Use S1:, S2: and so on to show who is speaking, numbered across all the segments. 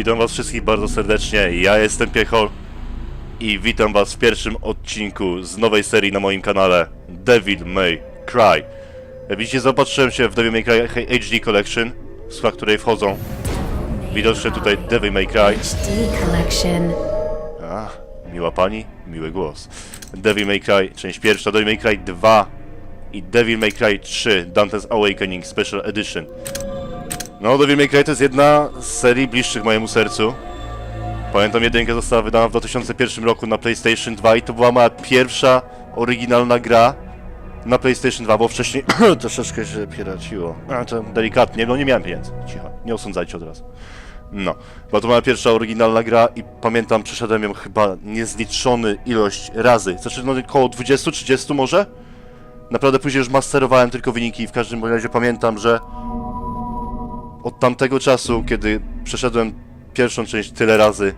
S1: Witam was wszystkich bardzo serdecznie, ja jestem Piechol i witam was w pierwszym odcinku z nowej serii na moim kanale Devil May Cry. Jak widzicie, zaopatrzyłem się w Devil May Cry HD Collection, w skład której wchodzą widoczne tutaj Devil May Cry.
S2: HD collection.
S1: A, miła pani, miły głos. Devil May Cry, część pierwsza, Devil May Cry 2 i Devil May Cry 3 Dante's Awakening Special Edition. No, May Cry to jest jedna z serii bliższych mojemu sercu. Pamiętam, jedynka została wydana w 2001 roku na PlayStation 2 i to była moja pierwsza oryginalna gra na PlayStation 2, bo wcześniej troszeczkę się pieraciło. A, to delikatnie, no nie miałem pieniędzy. Cicho, nie osądzajcie od razu. No, bo to moja pierwsza oryginalna gra i pamiętam, przeszedłem ją chyba niezliczony ilość razy. Znaczy, no około 20-30 może? Naprawdę później już masterowałem tylko wyniki i w każdym razie pamiętam, że od tamtego czasu, kiedy przeszedłem pierwszą część tyle razy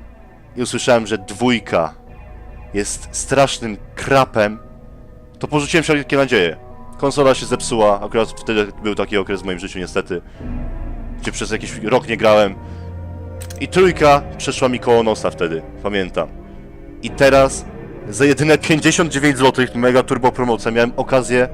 S1: i usłyszałem, że dwójka jest strasznym krapem, to porzuciłem wszelkie nadzieje. Konsola się zepsuła, akurat wtedy był taki okres w moim życiu niestety, gdzie przez jakiś rok nie grałem. I trójka przeszła mi koło nosa wtedy, pamiętam. I teraz za jedyne 59 zł, mega turbo promocja, miałem okazję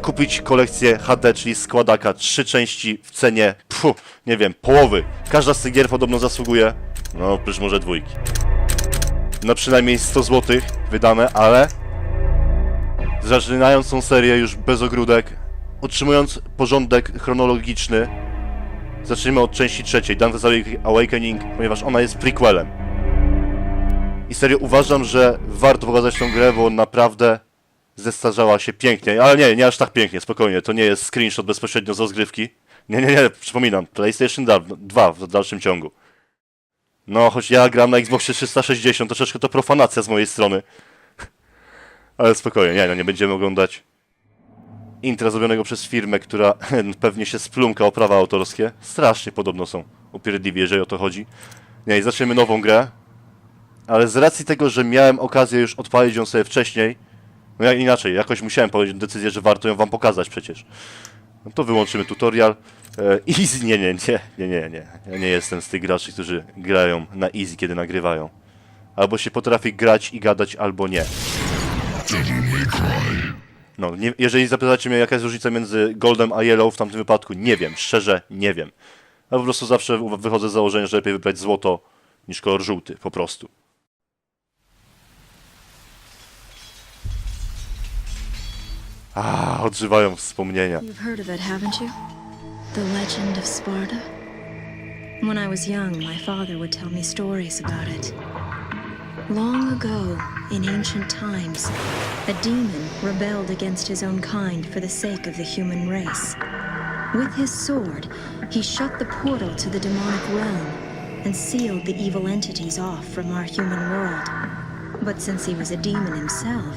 S1: kupić kolekcję HD, czyli składaka, trzy części w cenie, pfu, nie wiem, połowy. Każda z tych gier podobno zasługuje, no oprócz może dwójki. Na przynajmniej 100 zł wydane, ale zaczynając tą serię już bez ogródek, utrzymując porządek chronologiczny, zacznijmy od części trzeciej, Dante's Awakening, ponieważ ona jest prequelem. I serio uważam, że warto pokazać tą grę, bo naprawdę zestarzała się pięknie, ale nie, nie aż tak pięknie, spokojnie, to nie jest screenshot bezpośrednio z rozgrywki. Nie, nie, nie, przypominam, PlayStation 2 w dalszym ciągu. No, choć ja gram na Xboxie 360, troszeczkę to profanacja z mojej strony. Ale spokojnie, nie, no nie będziemy oglądać intra zrobionego przez firmę, która pewnie się splumka o prawa autorskie. Strasznie podobno są upierdliwi, jeżeli o to chodzi. Nie, i zaczniemy nową grę. Ale z racji tego, że miałem okazję już odpalić ją sobie wcześniej, no jak inaczej, jakoś musiałem podjąć decyzję, że warto ją wam pokazać przecież. No to wyłączymy tutorial. E, easy, nie, nie, nie, nie, nie, nie. Ja nie jestem z tych graczy, którzy grają na easy, kiedy nagrywają. Albo się potrafi grać i gadać, albo nie. No, nie, jeżeli zapytacie mnie, jaka jest różnica między Goldem a Yellow w tamtym wypadku, nie wiem, szczerze nie wiem. Ja po prostu zawsze wychodzę z założenia, że lepiej wybrać złoto niż kolor żółty, po prostu. A, odżywają wspomnienia.
S2: You've heard of it, haven't you? The legend of Sparta? When I was young, my father would tell me stories about it. Long ago, in ancient times, a demon rebelled against his own kind for the sake of the human race. With his sword, he shut the portal to the demonic realm and sealed the evil entities off from our human world. But since he was a demon himself,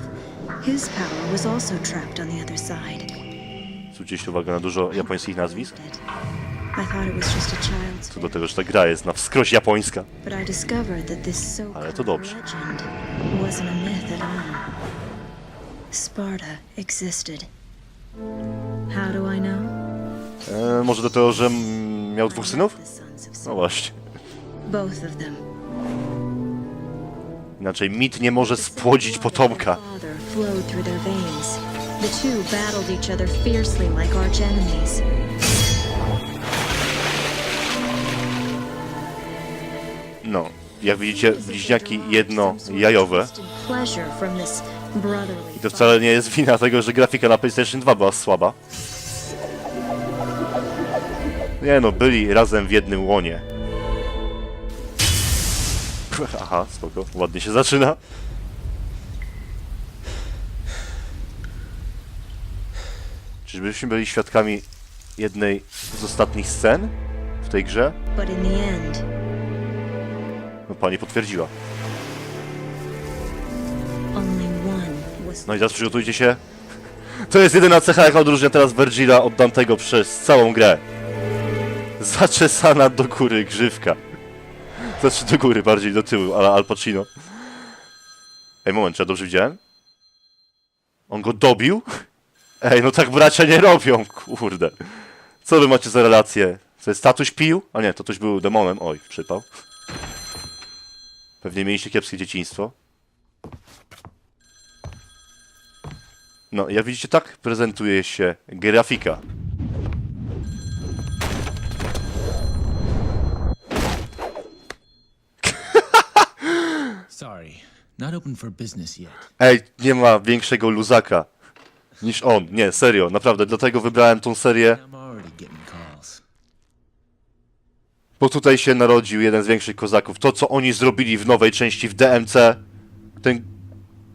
S2: his power was also trapped on the other side.
S1: Zwróciliście uwagę na dużo japońskich nazwisk?
S2: I thought it was just a child's
S1: Co do tego, że ta gra jest na wskroś japońska.
S2: but I discovered that this
S1: Ale to
S2: so-called
S1: dobrze.
S2: legend wasn't a myth at all. Sparta existed. How do I know?
S1: E, może do tego, że mm, miał dwóch synów?
S2: The sons of
S1: No
S2: Sparta.
S1: właśnie.
S2: Both of them.
S1: Inaczej mit nie może spłodzić potomka.
S2: Father flowed through their veins. The two battled each other fiercely like arch enemies.
S1: No, jak widzicie, bliźniaki jedno jajowe.
S2: Pleasure from this brotherly
S1: I to wcale nie jest wina tego, że grafika na PlayStation 2 była słaba. Nie no, byli razem w jednym łonie. Aha, spoko, ładnie się zaczyna. Czyżbyśmy byli świadkami jednej z ostatnich scen w tej grze? No pani potwierdziła. No i teraz przygotujcie się. To jest jedyna cecha, jaka odróżnia teraz Virgila od Dantego przez całą grę. Zaczesana do góry grzywka. Znaczy do góry, bardziej do tyłu, ale Al Pacino. Ej, moment, czy ja dobrze widziałem? On go dobił? Ej, no tak bracia nie robią, kurde. Co wy macie za relacje? Co jest tatuś pił? A nie, tatuś był demonem. Oj, przypał. Pewnie mieliście kiepskie dzieciństwo. No, jak widzicie, tak prezentuje się grafika.
S3: Sorry, not open for business yet.
S1: Ej, nie ma większego luzaka niż on. Nie, serio, naprawdę, dlatego wybrałem tą serię, bo tutaj się narodził jeden z większych kozaków. To, co oni zrobili w nowej części w DMC, ten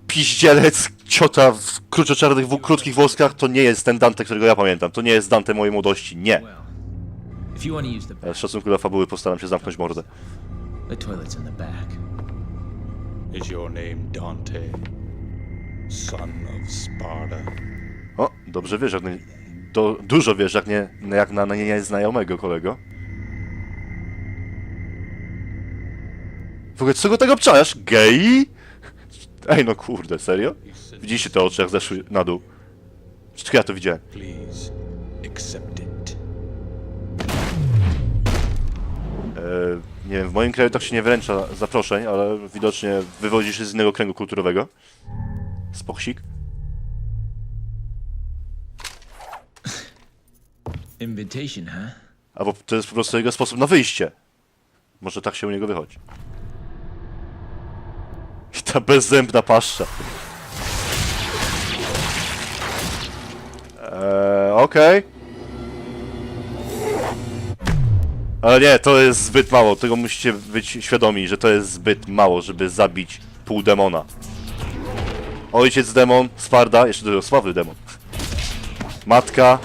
S1: piździelec ciota w kruczoczarnych, w krótkich włoskach, to nie jest ten Dante, którego ja pamiętam. To nie jest Dante mojej młodości, nie. Z szacunku dla fabuły postaram się zamknąć mordę.
S3: the toilet's in the back.
S4: Is your name Dante, son of Sparta?
S1: Dobrze wiesz, jak nie, do, dużo wiesz, jak, nie, jak na, na nieznajomego kolego. W ogóle, co go tego obczajasz? Gej? Ej, no kurde, serio? Widzieliście te oczy, jak zeszły na dół? Tylko ja to widziałem? E, nie wiem, w moim kraju tak się nie wręcza zaproszeń, ale widocznie wywodzi się z innego kręgu kulturowego. Spochsik.
S3: Invitation, huh?
S1: Albo to jest po prostu jego sposób na wyjście. Może tak się u niego wychodzi. I ta bezzębna paszcza. Eee, okej. Ale nie, to jest zbyt mało. Tego musicie być świadomi, że to jest zbyt mało, żeby zabić pół demona. Ojciec demon, Sparda, jeszcze dużo sławny demon. Matka,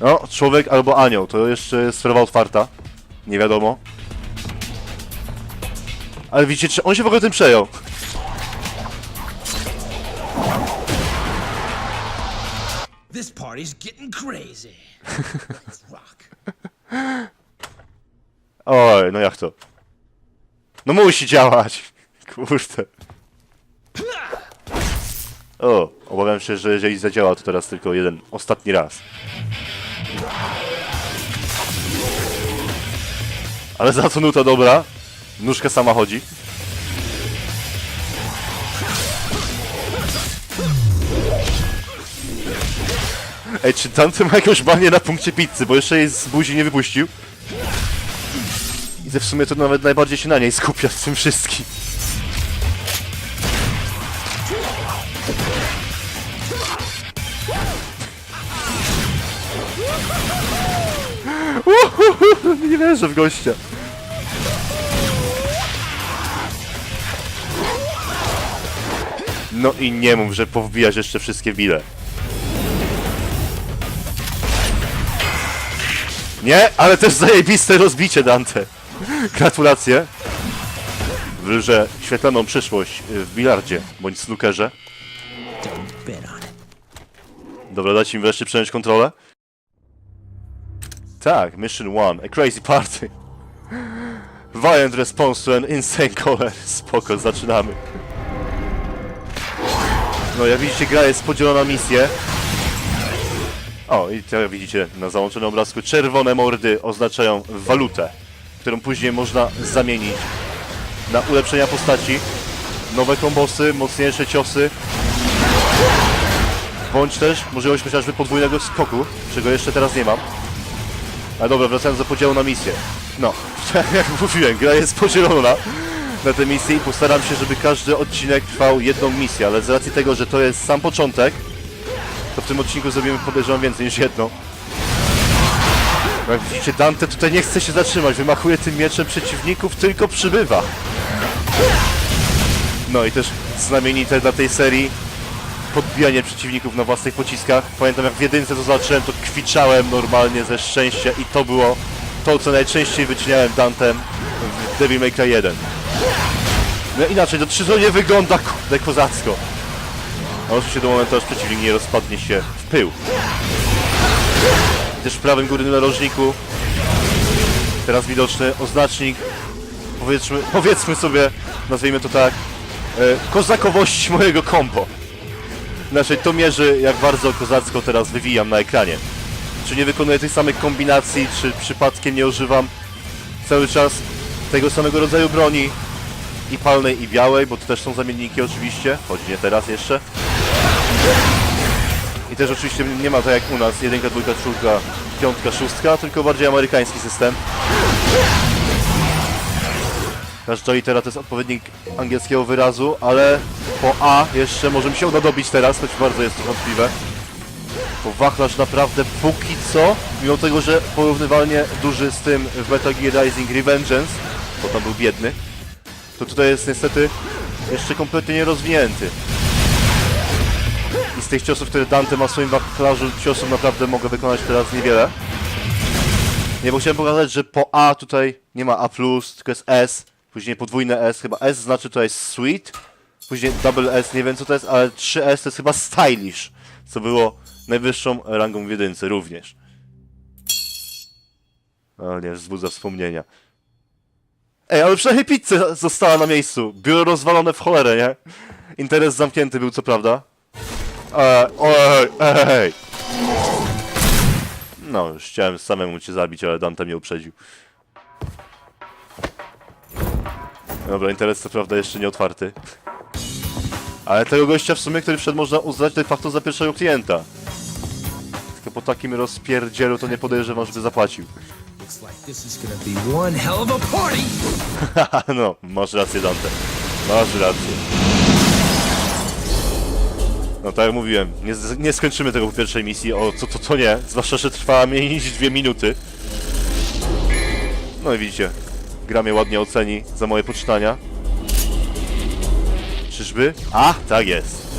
S1: no, człowiek albo anioł, to jeszcze jest sprawa otwarta. Nie wiadomo. Ale widzicie, czy on się w ogóle tym przejął?
S3: This party's getting crazy. Let's rock.
S1: Oj, no jak to? No musi działać! Kurde. O, obawiam się, że jeżeli zadziała, to teraz tylko jeden, ostatni raz. Ale za to nuta dobra. Nóżka sama chodzi. Ej, czy tamten ma jakąś banię na punkcie pizzy, bo jeszcze jej z buzi nie wypuścił? I w sumie to nawet najbardziej się na niej skupia w tym wszystkim. Wierzę w gościa. No i nie mów, że powbijasz jeszcze wszystkie bile. Nie, ale też zajebiste rozbicie Dante. Gratulacje. Wróżę świetlaną przyszłość w bilardzie bądź snookerze. Dobra, dajcie mi wreszcie przejąć kontrolę. Tak, Mission 1, a crazy party. Violent response to an insane caller. Spoko, zaczynamy. No, jak widzicie, gra jest podzielona na misje. O, i tak jak widzicie na załączonym obrazku, czerwone mordy oznaczają walutę, którą później można zamienić na ulepszenia postaci, nowe kombosy, mocniejsze ciosy, bądź też możliwość chociażby podwójnego skoku, czego jeszcze teraz nie mam. Ale dobra, wracając do podziału na misję. No, jak mówiłem, gra jest podzielona na te misje i postaram się, żeby każdy odcinek trwał jedną misję, ale z racji tego, że to jest sam początek, to w tym odcinku zrobimy podejrzewam więcej niż jedną. Jak widzicie, Dante tutaj nie chce się zatrzymać, wymachuje tym mieczem przeciwników, tylko przybywa. No i też znamienite dla tej serii podbijanie przeciwników na własnych pociskach. Pamiętam jak w jedynce to zobaczyłem, to kwiczałem normalnie ze szczęścia i to było to, co najczęściej wyczyniałem Dantem w Devil May Cry 1. No inaczej, to trzy nie wygląda kurde kozacko. A oczywiście do momentu, aż przeciwnik nie rozpadnie się w pył. Też w prawym górnym narożniku teraz widoczny oznacznik powiedzmy, powiedzmy sobie, nazwijmy to tak, e, kozakowości mojego kombo. Znaczy, to mierzy, jak bardzo kozacko teraz wywijam na ekranie. czy nie wykonuję tych samych kombinacji, czy przypadkiem nie używam cały czas tego samego rodzaju broni i palnej i białej, bo to też są zamienniki oczywiście, choć nie teraz jeszcze. I też oczywiście nie ma tak jak u nas, jedynka, dwójka, czwórka, piątka, szóstka, tylko bardziej amerykański system. Każda litera to jest odpowiednik angielskiego wyrazu, ale po A jeszcze może mi się uda dobić teraz, choć bardzo jest to wątpliwe. Bo wachlarz naprawdę póki co, mimo tego, że porównywalnie duży z tym w Metal Gear Rising Revengeance, bo tam był biedny, to tutaj jest niestety jeszcze kompletnie nierozwinięty. I z tych ciosów, które Dante ma w swoim wachlarzu, ciosów naprawdę mogę wykonać teraz niewiele. Nie, bo chciałem pokazać, że po A tutaj nie ma A+, tylko jest S, później podwójne S, chyba S znaczy tutaj sweet, później double S, nie wiem co to jest, ale 3S to jest chyba stylish, co było najwyższą rangą w jedynce również. O nie, wzbudza wspomnienia. Ej, ale przynajmniej pizza została na miejscu. Biuro rozwalone w cholerę, nie? Interes zamknięty był, co prawda. Ej, ej! No, już chciałem samemu cię zabić, ale Dante mnie uprzedził. Dobra, interes co prawda jeszcze nie otwarty. Ale tego gościa w sumie, który wszedł, można uznać de facto za pierwszego klienta. Tylko po takim rozpierdzielu to nie podejrzewam, żeby zapłacił. Haha, no, masz rację Dante. Masz rację. No tak jak mówiłem, nie, nie skończymy tego w pierwszej misji, o co to, to nie, zwłaszcza, że trwała mniej niż dwie minuty. No i widzicie, gra mnie ładnie oceni za moje poczytania. Czyżby? A, tak jest.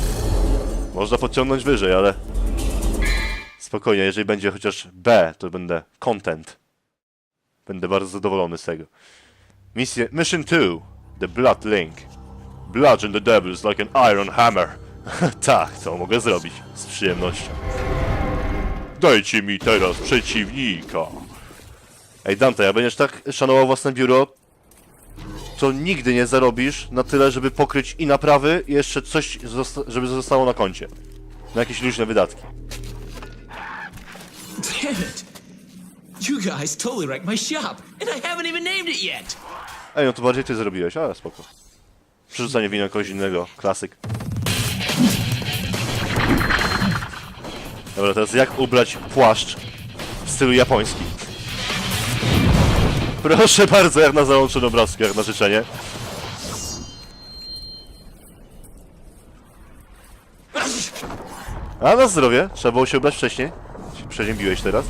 S1: Można podciągnąć wyżej, ale... Spokojnie, jeżeli będzie chociaż B, to będę content. Będę bardzo zadowolony z tego. Misja, mission 2. The Blood Link. Bludgeon the devils like an iron hammer. tak, to mogę zrobić. Z przyjemnością. Dajcie mi teraz przeciwnika. Ej Dante, jak będziesz tak szanował własne biuro, to nigdy nie zarobisz na tyle, żeby pokryć i naprawy, i jeszcze coś, zosta- żeby zostało na koncie. Na jakieś luźne wydatki.
S3: Damn it! You guys totally wrecked my shop, and I haven't even named it yet!
S1: Ej, no to bardziej ty zrobiłeś, ale spoko. Przerzucanie wina kogoś innego, klasyk. Dobra, teraz jak ubrać płaszcz w stylu japońskim? Proszę bardzo, jak na załączonym obrazku, jak na życzenie. A na zdrowie, trzeba było się ubrać wcześniej. Przeziębiłeś teraz.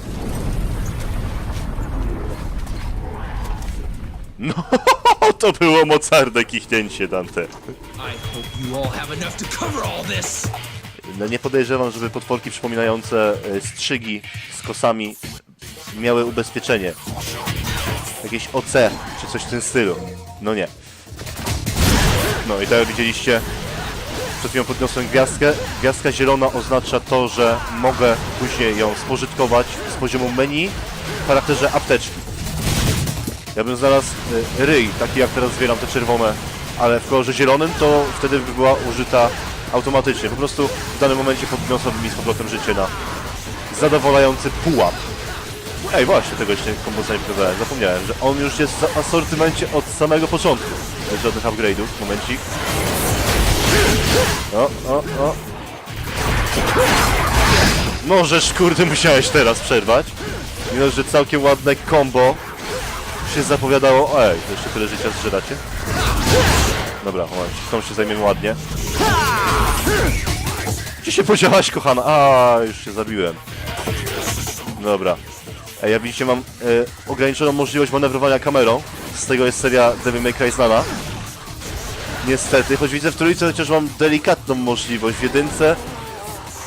S1: No, to było mocarne kichnięcie, Dante. No nie podejrzewam, żeby potworki przypominające e, strzygi z kosami miały ubezpieczenie. Jakieś OC, czy coś w tym stylu. No nie. No i tak jak widzieliście, przed chwilą podniosłem gwiazdkę. Gwiazdka zielona oznacza to, że mogę później ją spożytkować z poziomu menu w charakterze apteczki. Ja bym znalazł y, ryj, taki jak teraz zbieram te czerwone, ale w kolorze zielonym, to wtedy by była użyta automatycznie. Po prostu w danym momencie podniosłoby mi z powrotem życie na zadowalający pułap. Ej, właśnie, tego jeszcze kompozycja nie pokazałem. Zapomniałem, że on już jest w asortymencie od samego początku. Bez żadnych upgrade'ów. Momencik. O, o, o. Możesz, kurde, musiałeś teraz przerwać. Mimo, że całkiem ładne combo się zapowiadało. Ej, to jeszcze tyle życia zżeracie? Dobra, moment, tą się zajmiemy ładnie. Gdzie się podziałaś, kochana? A, już się zabiłem. Dobra. Jak widzicie, mam e, ograniczoną możliwość manewrowania kamerą. Z tego jest seria Devil May Cry znana. Niestety, choć widzę w trójce chociaż mam delikatną możliwość. W jedynce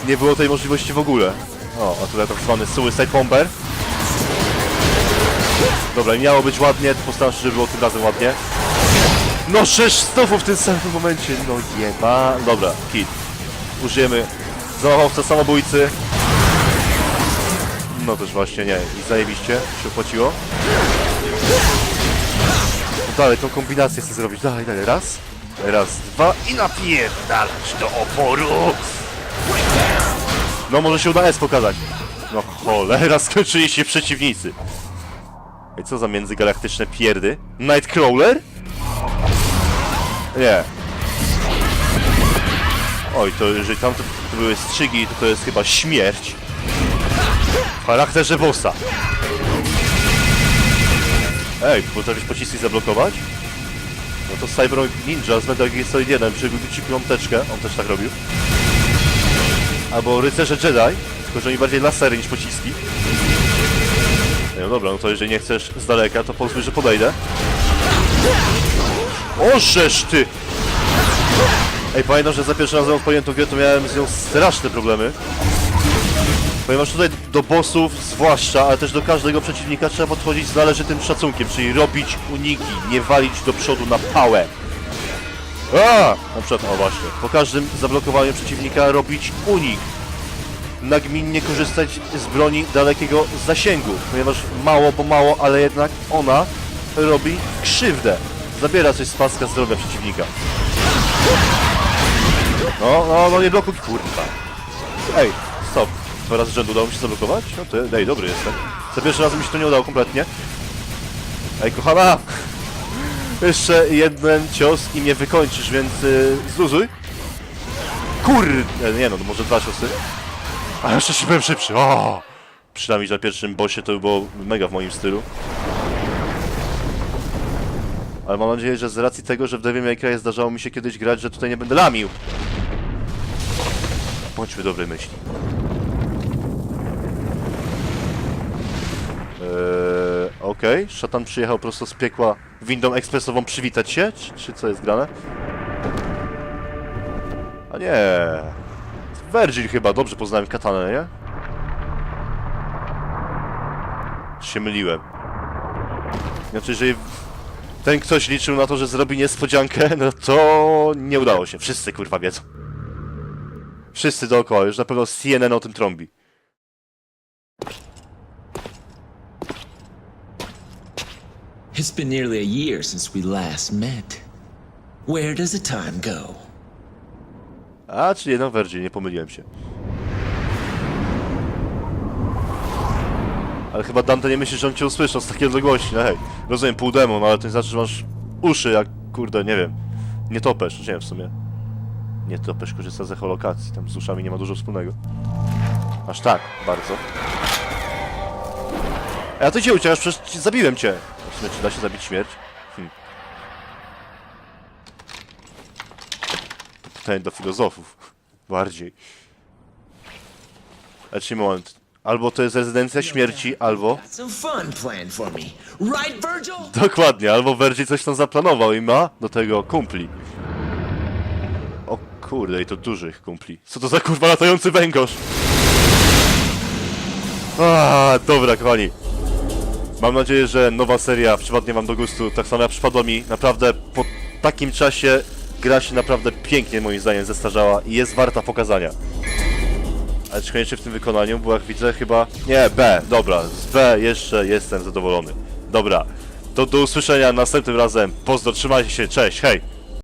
S1: nie było tej możliwości w ogóle. O, a tutaj tak zwany Suicide Bomber. Dobra, miało być ładnie, postaram się, żeby było tym razem ładnie. No, sześć stofów w tym samym momencie, no jeba. Dobra, hit. Użyjemy zamachowca samobójcy. No też właśnie nie, i zajebiście się opłaciło. No dalej, tą kombinację chcę zrobić, dalej, dalej, raz. Raz, dwa i napierdalać do oporu. No może się uda S pokazać. No cholera, skończyli się przeciwnicy. I co za międzygalaktyczne pierdy? Nightcrawler? Nie. Oj, to jeżeli tam to, to były strzygi, to to jest chyba śmierć. W charakterze bossa. Ej, potrafisz pociski zablokować? No to Cyber Ninja z Metal Gear Solid 1 przygód ci piąteczkę, on też tak robił. Albo Rycerze Jedi, tylko że oni bardziej lasery niż pociski. No dobra, no to jeżeli nie chcesz z daleka, to pozwól, że podejdę. Ożesz ty! Ej, pamiętam, że za pierwszym razem odpaliłem tą grę, to miałem z nią straszne problemy. Ponieważ tutaj do bossów zwłaszcza, ale też do każdego przeciwnika trzeba podchodzić z należytym szacunkiem, czyli robić uniki, nie walić do przodu na pałę. A! Na przykład, o właśnie, po każdym zablokowaniu przeciwnika robić unik. Nagminnie korzystać z broni dalekiego zasięgu, ponieważ mało, bo mało, ale jednak ona robi krzywdę. Zabiera coś z paska zdrowia przeciwnika. No, no, no nie blokuj, kurwa. Ej, stop. Dwa razy rzędu udało mi się zablokować? No to, ej, dobry jestem. Za pierwszy razem mi się to nie udało kompletnie. Ej, kochana! Jeszcze jeden cios i mnie wykończysz, więc yy, zluzuj. Kurde, nie no, może dwa ciosy. A jeszcze się byłem szybszy, o! Przynajmniej na pierwszym bossie to było mega w moim stylu. Ale mam nadzieję, że z racji tego, że w Devil May Cry zdarzało mi się kiedyś grać, że tutaj nie będę lamił. Bądźmy dobrej myśli. Eee, Okej, szatan przyjechał prosto z piekła windą ekspresową przywitać się? Czy, czy co jest grane? A nie. Virgil chyba, dobrze poznałem katanę, nie? Się myliłem? Znaczy, jeżeli ten ktoś liczył na to, że zrobi niespodziankę, no to nie udało się. Wszyscy kurwa wiedzą. Wszyscy dookoła, już na pewno CNN o tym trąbi.
S3: It's been nearly a year since we last met. Where does the time go?
S1: A, czyli Virgil, nie pomyliłem się. Ale chyba Dante nie myśli, że on cię usłyszał z takiej odległości, no hej. Rozumiem, pół demon, ale to nie znaczy, że masz uszy jak, kurde, nie wiem. Nie topesz, nie wiem w sumie. Nie topesz korzysta z echolokacji, tam z uszami nie ma dużo wspólnego. Aż tak, bardzo. A ty gdzie uciekasz? Przecież ci- zabiłem cię. W sumie, czy da się zabić śmierć? Hm. To pytanie do filozofów. Bardziej. A czy moment. Albo to jest rezydencja śmierci, albo...
S3: Got some fun planned for me. Right, Virgil?
S1: Dokładnie, albo Vergi coś tam zaplanował i ma do tego kumpli. O kurde, i to dużych kumpli. Co to za kurwa latający węgorz? A, dobra, kochani. Mam nadzieję, że nowa seria przypadnie wam do gustu, tak samo jak przypadła mi. Naprawdę po takim czasie gra się naprawdę pięknie moim zdaniem zestarzała i jest warta pokazania. Ale czy koniecznie w tym wykonaniu, bo jak widzę chyba... Nie, B, dobra, z B jeszcze jestem zadowolony. Dobra, to do usłyszenia następnym razem. Pozdro, trzymajcie się, cześć, hej!